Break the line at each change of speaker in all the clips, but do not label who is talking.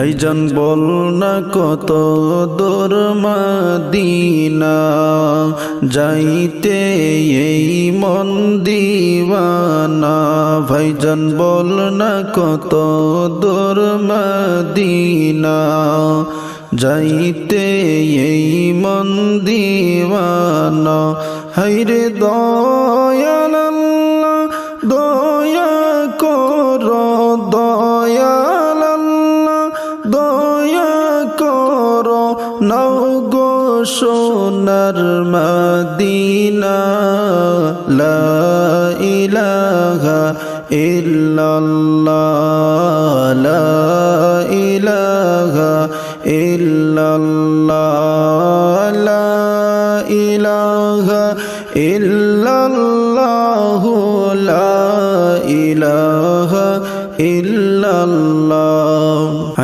ভাইজান বল না কত দূর মদিনা, যাইতে এই মন দিওয়ানা। ভাইজান বল না কত দূর মদিনা, যাইতে এই মন দিওয়ানা। হাইরে দয়াল সোনার মদিনা লা ইলাহা ইল্লাল্লাহ লা ইলাহা ইল্লাল্লাহ।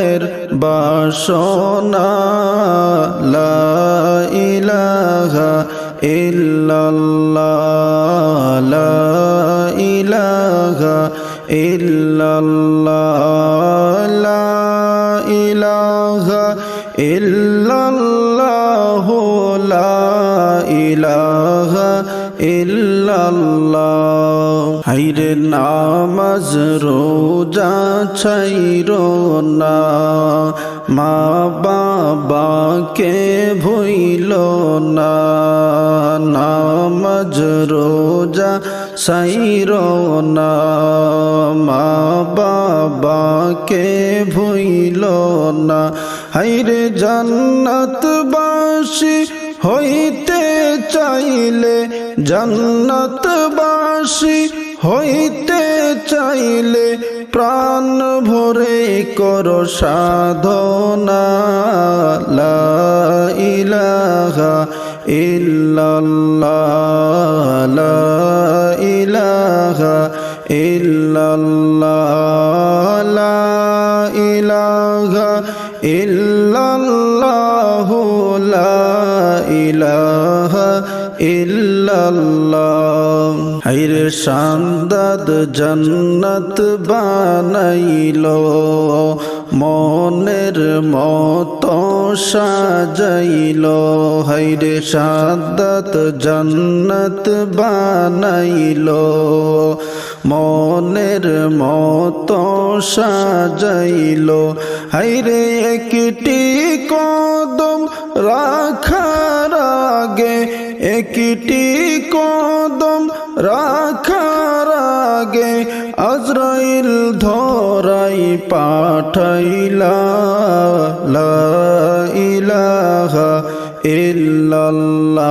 মনের বাসনা লা ইলাহা ইল্লাল্লাহ লা ইলাহা ইল্লাল্লাহ। ইল্লাল্লাহ। হাইরে নামাজ রোজা ছাইর না। মা বাবাকে ভইল না। নামাজ রোজা সাইর না। মা বাবাকে ভইল না। হাইরে জান্নাতবাসী হইতে চাইলে জান্নাতবাসী হইতে চাইলে প্রাণ ভরে কর সাধনা। লা ইলাহা ইল্লাল্লাহ। লা ইলাহা ইল্লাল্লাহ। লা ইলাহা ইল্লাল্লাহ লা ইলাহা ইল্লাল্লাহ। হাইরে শান্দাদ জন্নত বানাইল। মনের মত সাজাইল। হাইরে শান্দাত জন্নত বানাইল। মনের মত সাজাইল। হাইরে একটি কদম রাখার আগে, একটি কদম রাখার আগে আজরাইল ধরাই পাঠাইলা। ইলাহা ইল্লাল্লাহ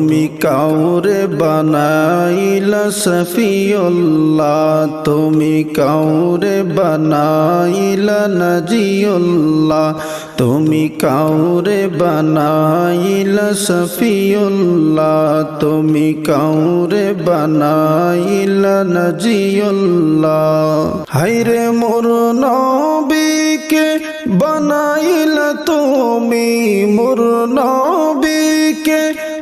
তুমি কাউরে বানাইলা সফিউল্লাহ তুমি কাউরে বানাইলা নজিউল্লাহ, তুমি কাউরে বানাইলা সফিউল্লাহ তুমি কাউরে বানাইলা নজিউল্লাহ। হাইরে মোর নবীকে বানাইলা তুমি, মোর নবীকে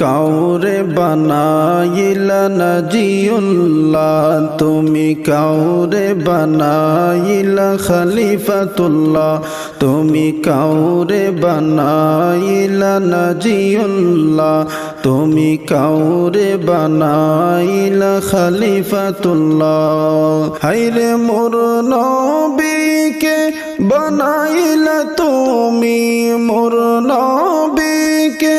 কাউরে বানাইলা নাজিউল্লাহ, তুমি কাউরে বানাইলা খলিফাতুল্লাহ, তুমি কাউরে বানাইলা নাজিউল্লাহ, তুমি কাউরে বানাইলা খলিফাতুল্লাহ। হাইরে মোর নবীকে বানাইলা তুমি, মোর নবীকে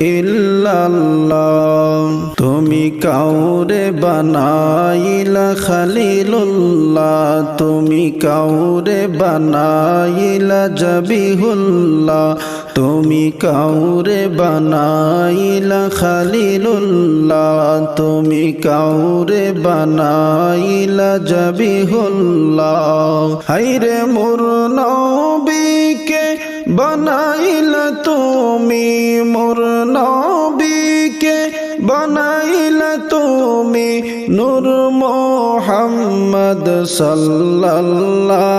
ইল্লাল্লাহ, তুমি কাউরে বানাইলা খালিলুল্লাহ, তুমি কাউরে বানাইলা জবিহুল্লাহ, তুমি কাউরে বানাইলা খালিলুল্লাহ, তুমি কাউরে বানাইলা জবিহুল্লাহ। হাইরে মোর নবীকে বানাইলা তুমি মোর নবীকে বনাইল তুমি নূর মোহাম্মদ সাল্লাল্লাহ